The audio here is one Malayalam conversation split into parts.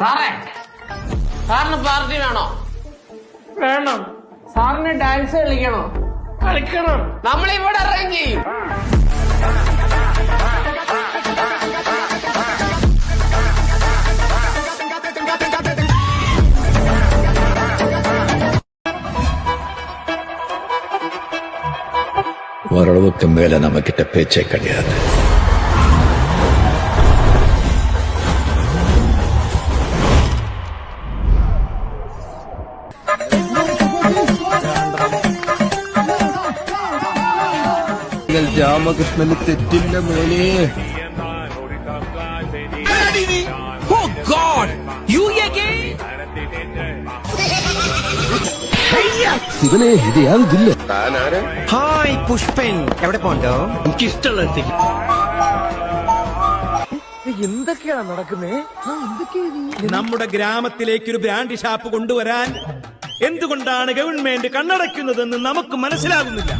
സാറേ സാറിന് പാർട്ടി വേണോ വേണം സാറിന് ഡാൻസ് കളിക്കണോ കളിക്കണം നമ്മളിവിടെ അറേഞ്ച് ചെയ്യും ஓரளவுக்கு மேல நம்ம கிட்ட பேச்சே கிடையாது രാമകൃഷ്ണന് തെറ്റില്ല മോനെ. ശിവനെ ഇത് യാതില്ല ഹായ് പുഷ്പൻ. എവിടെ പോണ്ടോ? എനിക്ക് ഇഷ്ടമുള്ള എന്തൊക്കെയാണ് നടക്കുന്നത് നമ്മുടെ ഗ്രാമത്തിലേക്ക് ഒരു ബ്രാൻഡ് ഷാപ്പ് കൊണ്ടുവരാൻ എന്തുകൊണ്ടാണ് ഗവൺമെന്റ് കണ്ണടയ്ക്കുന്നതെന്ന് നമുക്ക് മനസ്സിലാകുന്നില്ല.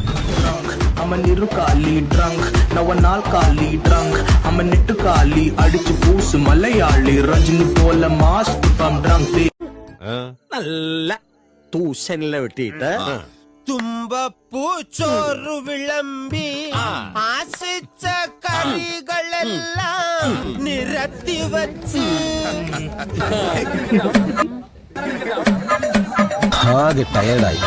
അമ്മനിരു കാലി ഡ്രങ്ക് നവനാൽ കാലി ഡ്രങ്ക് അമ്മനിട്ട് കാലി അടിച്ചു പൂസ് മലയാളി രജനി പോലെ മാസ് ഫ്രം ഡ്രങ്ക് നല്ല തൂശനില വെട്ടിയിട്ട് തുമ്പപ്പൂ ചോറു വിളമ്പി ആശിച്ച കറികളെല്ലാം നിരത്തി വച്ച് ആകെ ടയർഡായി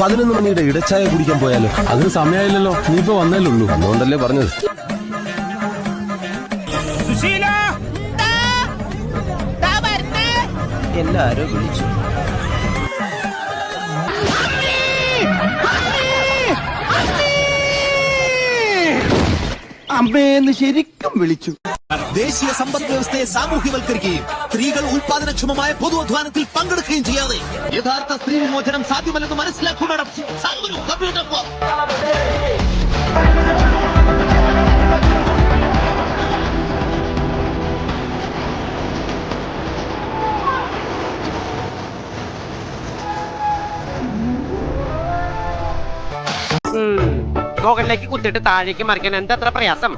പതിനൊന്ന് മണിയുടെ ഇടച്ചായ കുടിക്കാൻ പോയാലോ? അതിന് സമയമായില്ലല്ലോ. നീ ഇപ്പൊ വന്നല്ലേ ഉള്ളൂ. അതുകൊണ്ടല്ലേ പറഞ്ഞത്. സുശീല! എല്ലാരും വിളിച്ചു. അമ്മേന്ന് ശരിക്കും വിളിച്ചു. ദേശീയ സമ്പദ് വ്യവസ്ഥയെ സാമൂഹ്യവൽക്കരിക്കുകയും സ്ത്രീകൾ ഉൽപാദനക്ഷമമായ പൊതു അധ്വാനത്തിൽ പങ്കെടുക്കുകയും ചെയ്യാതെ യഥാർത്ഥ സ്ത്രീ വിമോചനം സാധ്യമല്ലെന്ന് മനസ്സിലാക്കൂ മാഡം സാഗുരു, കമ്പ്യൂട്ടർ പോ. മുകളിലേക്ക് കുത്തിട്ട് താഴേക്ക് മറിക്കാൻ എന്താ അത്ര പ്രയാസം?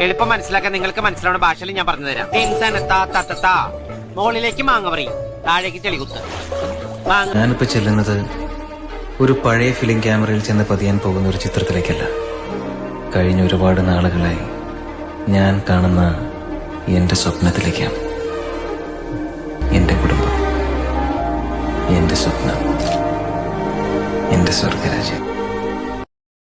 എളുപ്പം മനസ്സിലാക്കാൻ നിങ്ങൾക്ക് മനസ്സിലാവുന്ന ഭാഷയിൽ ഞാൻ പറഞ്ഞു തരാം. ടിൻ തന താ ത ത മുകളിലേക്ക് മാങ്ങ പറയും. താഴേക്ക് ചെളികുത്ത്. ഞാനിപ്പോ ചെല്ലുന്നത് ഒരു പഴയ ഫിലിം ക്യാമറയിൽ ചെന്ന് പതിയാൻ പോകുന്ന ഒരു ചിത്രത്തിലേക്കല്ല. കഴിഞ്ഞ ഒരുപാട് നാളുകളായി ഞാൻ കാണുന്ന എന്റെ സ്വപ്നത്തിലേക്കാണ്. എന്റെ കുടുംബം. എന്റെ സ്വപ്നം. എന്റെ സ്വർഗരാജ്യം